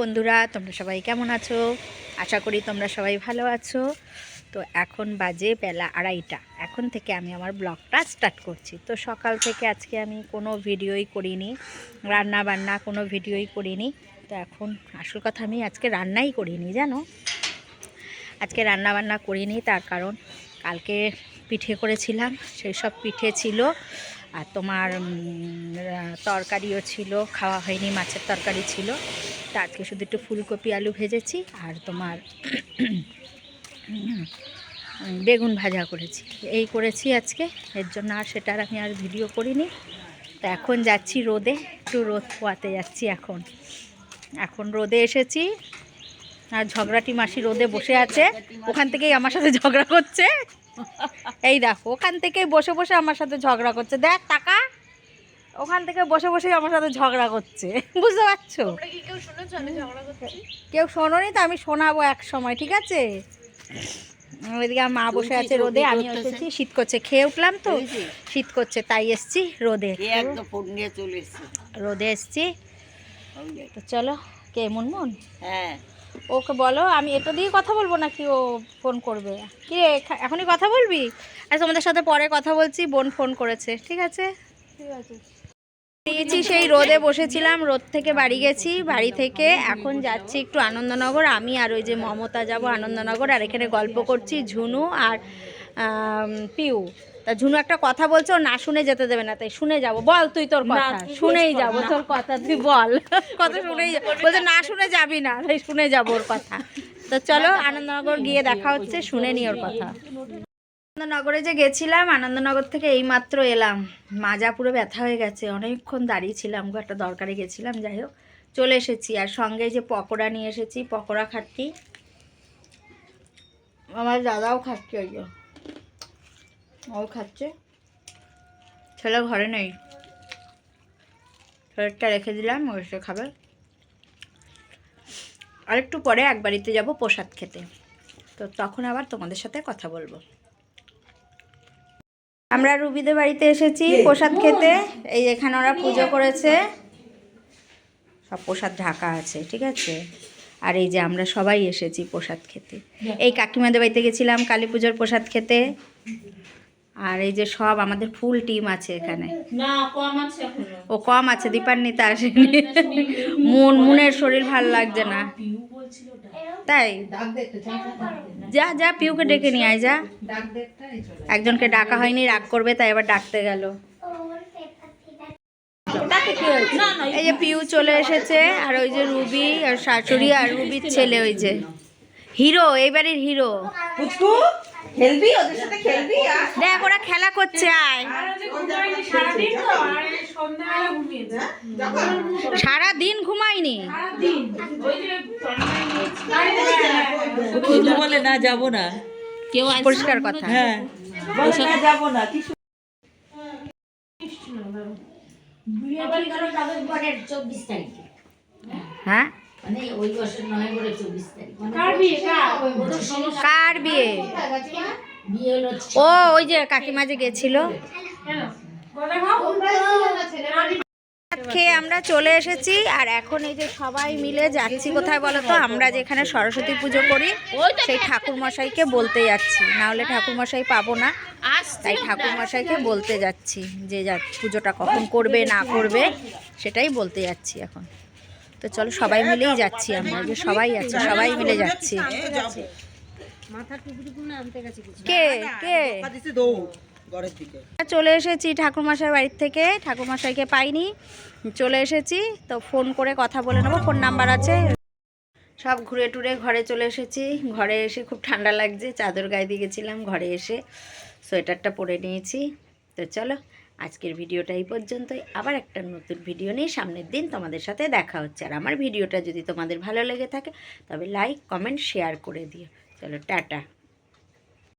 বন্ধুরা, তোমরা সবাই কেমন আছো? আশা করি তোমরা সবাই ভালো আছো। তো এখন বাজে বেলা আড়াইটা। এখন থেকে আমি আমার ব্লগটা স্টার্ট করছি। তো সকাল থেকে আজকে আমি কোনো ভিডিওই করিনি রান্না বান্না কোনো ভিডিওই করিনি। তো এখন আসল কথা, আমি আজকে রান্নাই করিনি, জানো? আজকে রান্না বান্না করিনি, তার কারণ কালকে পিঠে করেছিলাম, সেই সব পিঠে ছিল। আর তোমার তরকারিও ছিল, খাওয়া হয়নি, মাছের তরকারি ছিল। তা আজকে শুধু একটু ফুলকপি, আলু ভেজেছি আর তোমার বেগুন ভাজা করেছি। এই করেছি আজকে, এর জন্য আর সেটার আমি আর ভিডিও করিনি। তা এখন যাচ্ছি রোদে, একটু রোদ পোয়াতে যাচ্ছি এখন। এখন রোদে এসেছি, আর ঝগড়াটি মাসি রোদে বসে আছে। ওখান থেকেই আমার সাথে ঝগড়া করছে। এই দেখো, ওখান থেকে বসে বসে আমার সাথে ঝগড়া করছে। দেখ, টাকা। ওখান থেকে বসে বসে আমার সাথে ঝগড়া করছে। বুঝতে পারছ? কেউ শোনোনি তো আমি শোনাবো এক সময় ঠিক আছে? ওইদিকে মা বসে আছে রোদে আমি এসেছি শীত করছে খেয়ে উঠলাম তো। শীত করছে তাই এসছি রোদে। রোদে এসছি। তো চলো কে মুনমুন? হ্যাঁ। ওকে বলো আমি এটা দিয়ে কথা বলব নাকি ও ফোন করবে? কি এখনই কথা বলবি? আর তোমাদের সাথে পরে কথা বলছি বোন ফোন করেছে ঠিক আছে? ঠিক আছে। দিয়েছি সেই রোদে বসেছিলাম রোদ থেকে বাড়ি গেছি বাড়ি থেকে এখন যাচ্ছি একটু আনন্দনগর। আমি আর ওই যে মমতা যাব আনন্দনগর আর এখানে গল্প করছি ঝুনু আর পিউ। তা ঝুনু একটা কথা বলছে ও না শুনে যেতে দেবে না তাই শুনে যাব। বল তুই তোর কথা। শুনেই যাব তোর কথা তুই বল। কথা শুনেই বলছে না শুনে যাবি না তাই শুনে যাব ওর কথা। তো চলো আনন্দনগর গিয়ে দেখা হচ্ছে শুনে নি ওর কথা। আনন্দনগরে যে গেছিলাম, আনন্দনগর থেকে এই মাত্র এলাম। মাজা পুরো ব্যথা হয়ে গেছে, অনেকক্ষণ দাঁড়িয়ে ছিলাম গো একটা দরকারে গেছিলাম, যাই হোক, চলে এসেছি। আর সঙ্গে যে পকোড়া নিয়ে এসেছি, পকোড়া খাচ্ছি আমার দাদাও খাচ্ছে ওই ও খাচ্ছে। ছেলে ঘরে নেই। ছেলেটা রেখে দিলাম, ও এসে খাবে। আর একটু পরে এক বাড়িতে যাব প্রসাদ খেতে। তো তখন আবার তোমাদের সাথে কথা বলব। আমরা রুবিদের বাড়িতে এসেছি প্রসাদ খেতে। এই এখানে ওরা পুজো করেছে। সব প্রসাদ ঢাকা আছে ঠিক আছে? আর এই যে আমরা সবাই এসেছি প্রসাদ খেতে। এই কাকিমাদের বাড়িতে গেছিলাম কালী পুজোর প্রসাদ খেতে। আর এই যে সব আমাদের ফুল টিম আছে এখানে। ও কম আছে দীপান্বিতা আসেনি। মুন মুনের শরীর ভালো লাগছে না। তাই? যা যা পিউকে ডেকে নিয়ে আয় যা। একজনকে ডাকা হয়নি রাগ করবে তাই এবার ডাকতে গেল। এই যে পিউ চলে এসেছে আর ওই যে রুবি আর শাশুড়ি আর রুবির ছেলে ওই যে। হিরো এইবারের হিরো। খেলবি? ওদের সাথে খেলবি? দেখ ওরা খেলা করছে আয়। সারাদিন তো আর সারা দিন ঘুমাইনি বলে না যাব না। কেউ পরিষ্কার কথা। হ্যাঁ। যাব না কি বিয়েটি গেল তাদের পরের চব্বিশ তারিখে। হ্যাঁ? মানে ওই বছর নভেম্বরের চব্বিশ তারিখ। মানে কার বিয়ে? কার? কার বিয়ে? বিয়ে হলো ও ওই যে কাকিমা যে গেছিল। খেয়ে আমরা চলে এসেছি আর এখন এই যে সবাই মিলে যাচ্ছি কোথায় বলো তো আমরা যেখানে সরস্বতী পুজো করি সেই ঠাকুর মশাইকে বলতে যাচ্ছি। না হলে ঠাকুর মশাই পাবো না। তাই ঠাকুর মশাইকে বলতে যাচ্ছি যে যা পুজোটা কখন করবে না করবে সেটাই বলতে যাচ্ছি এখন। তো চলো সবাই মিলেই যাচ্ছি আমরা যে সবাই আছে সবাই মিলে যাচ্ছি। কে? কে? দিছে দৌড় ঘরের দিকে। চলে এসেছি ঠাকুরমশাই বাড়ির থেকে ঠাকুরমশাইকে পাইনি চলে এসেছি তো ফোন করে কথা বলে নেব ফোন নাম্বার আছে। সব ঘুরে টুরে ঘরে চলে এসেছি ঘরে এসে খুব ঠান্ডা লাগছে চাদর গায়ে দিয়ে গেছিলাম ঘরে এসে সোয়েটারটা পরে নিয়েছি। তো চলো আজকের ভিডিওটা এই পর্যন্তই। আবার একটা নতুন ভিডিও নিয়ে সামনের দিন তোমাদের সাথে দেখা হচ্ছে। আর আমার ভিডিওটা যদি তোমাদের ভালো লেগে থাকে, তবে লাইক কমেন্ট শেয়ার করে দিও। চলো, টাটা।